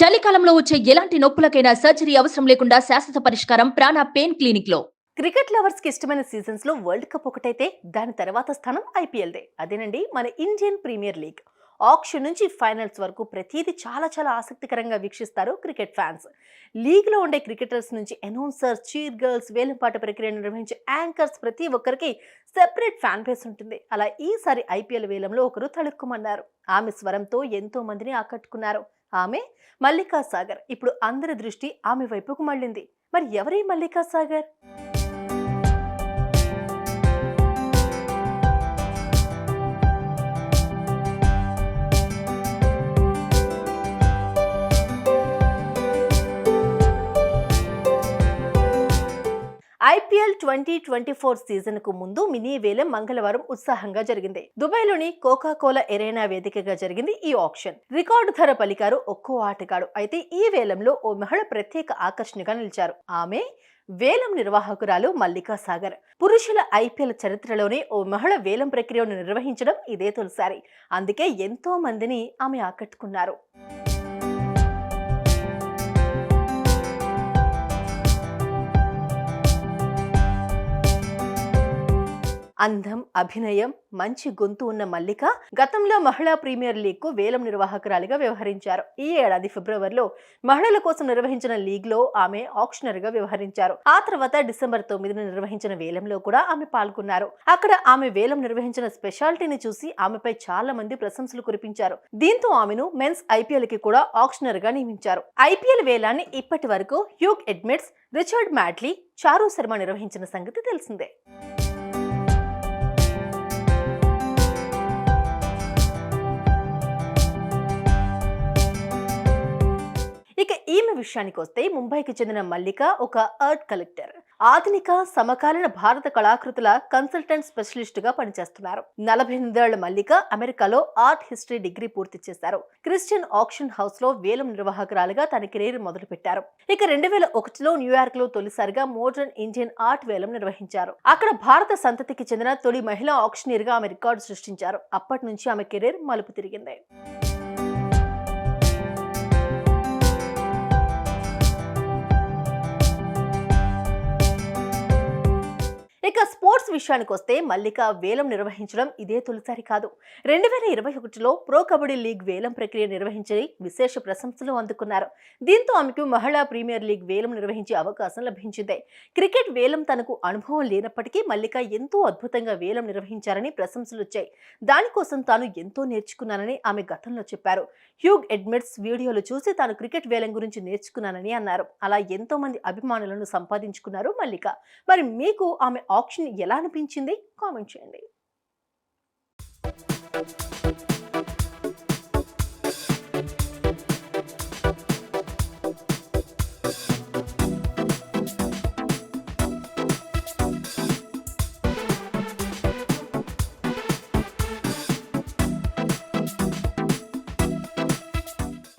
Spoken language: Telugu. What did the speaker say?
చలికాలంలో వచ్చే ఎలాంటి నొప్పులకైనా సర్జరీ అవసరం లేకుండా శాశ్వత పరిష్కారం ప్రాణ పెయిన్ క్లినిక్లో క్రికెట్ లవర్స్కి ఇష్టమైన సీజన్స్లో వరల్డ్ కప్ ఒకటైతే దాని తర్వాత స్థానం ఐపీఎల్ దే అదేనండి మన ఇండియన్ ప్రీమియర్ లీగ్. ఆక్షన్ నుంచి ఫైనల్స్ వరకు ప్రతిదీ చాలా చాలా ఆసక్తికరంగా వీక్షిస్తారు క్రికెట్ ఫ్యాన్స్. లీగ్లో ఉండే క్రికెటర్స్ నుంచి అనౌన్సర్స్ చీర్ గర్ల్స్ వేలంపాట ప్రక్రియను నిర్వహించే యాంకర్స్ ప్రతి ఒక్కరికి సెపరేట్ ఫ్యాన్ బేస్ ఉంటుంది. అలా ఈసారి ఐపీఎల్ వేలంలో ఒకరు తళుక్కుమన్నారు. ఆమె స్వరంతో ఎంతో మందిని ఆకట్టుకున్నారు. ఆమె మల్లికా సాగర్. ఇప్పుడు అందరి దృష్టి ఆమె వైపుకు మళ్ళింది. మరి ఎవరి Mallika Sagar? IPL twenty twenty four సీజన్కు ముందు మినీ వేలం మంగళవారం ఉత్సాహంగా జరిగింది. దుబాయ్లోని కోకా కోలా ఎరేనా వేదికగా జరిగింది ఈ ఆప్షన్ రికార్డు ధర పలికారు ఒక్కో ఆటగాడు. అయితే ఈ వేలంలో ఓ మహిళ ప్రత్యేక ఆకర్షణగా నిలిచారు. ఆమె వేలం నిర్వాహకురాలు మల్లికా సాగర్. పురుషుల ఐపీఎల్ చరిత్రలోనే ఓ మహిళ వేలం ప్రక్రియను నిర్వహించడం ఇదే తొలిసారి. అందుకే ఎంతో మందిని ఆమె ఆకట్టుకున్నారు. అందం అభినయం మంచి గొంతు ఉన్న మల్లిక గతంలో మహిళా ప్రీమియర్ లీగ్కు వేలం నిర్వాహకురాలిగా వ్యవహరించారు. ఈ ఏడాది ఫిబ్రవరిలో మహిళల కోసం నిర్వహించిన లీగ్లో ఆమె ఆక్షనర్గా వ్యవహరించారు. ఆ తర్వాత డిసెంబర్ తొమ్మిదిన నిర్వహించిన వేలంలో కూడా ఆమె పాల్గొన్నారు. అక్కడ ఆమె వేలం నిర్వహించిన స్పెషాలిటీని చూసి ఆమెపై చాలా మంది ప్రశంసలు కురిపించారు. దీంతో ఆమెను మెన్స్ ఐపీఎల్కి కూడా ఆక్షనర్గా నియమించారు. ఐపీఎల్ వేలాన్ని ఇప్పటి వరకు హ్యూగ్ ఎడ్మిట్స్ రిచర్డ్ మ్యాట్లీ చారు శర్మ నిర్వహించిన సంగతి తెలిసిందే. ఇక ఈమె విషయానికి వస్తే ముంబైకి చెందిన మల్లిక ఒక ఆర్ట్ కలెక్టర్. ఆధునిక సమకాలీన భారత కళాకృతుల కన్సల్టెంట్ స్పెషలిస్ట్గా పనిచేస్తున్నారు. నలభై ఎనిమిదేళ్ళ మల్లిక అమెరికాలో ఆర్ట్ హిస్టరీ డిగ్రీ పూర్తి చేశారు. క్రిస్టియన్ ఆక్షన్ హౌస్లో వేలం నిర్వాహకురాలుగా తన కెరీర్ మొదలుపెట్టారు. ఇక రెండు వేల ఒకటిలో న్యూయార్క్లో తొలిసారిగా మోడర్న్ ఇండియన్ ఆర్ట్ వేలం నిర్వహించారు. అక్కడ భారత సంతతికి చెందిన తొలి మహిళా ఆక్షనీర్గా ఆమె రికార్డు సృష్టించారు. అప్పటి నుంచి ఆమె కెరీర్ మలుపు తిరిగింది. ఇక విషయానికి వస్తే మల్లిక వేలం నిర్వహించడం ఇదే తొలిసారి కాదు. రెండు వేల ఇరవై ఒకటిలో ప్రో కబడ్డీ లీగ్ వేలం ప్రక్రియ నిర్వహించి విశేష ప్రశంసలు అందుకున్నారు. దీంతో ఆమెకు మహిళా ప్రీమియర్ లీగ్ వేలం నిర్వహించే అవకాశం లభించింది. క్రికెట్ వేలం తనకు అనుభవం లేనప్పటికీ మల్లిక ఎంతో అద్భుతంగా వేలం నిర్వహించారని ప్రశంసలు వచ్చాయి. దానికోసం తాను ఎంతో నేర్చుకున్నానని ఆమె గతంలో చెప్పారు. హ్యూగ్ ఎడ్మిట్స్ వీడియోలు చూసి తాను క్రికెట్ వేలం గురించి నేర్చుకున్నానని అన్నారు. అలా ఎంతో మంది అభిమానులను సంపాదించుకున్నారు మల్లిక. మరి మీకు ఆమె ఆప్షన్ ఎలా అనిపించింది కామెంట్ చేయండి.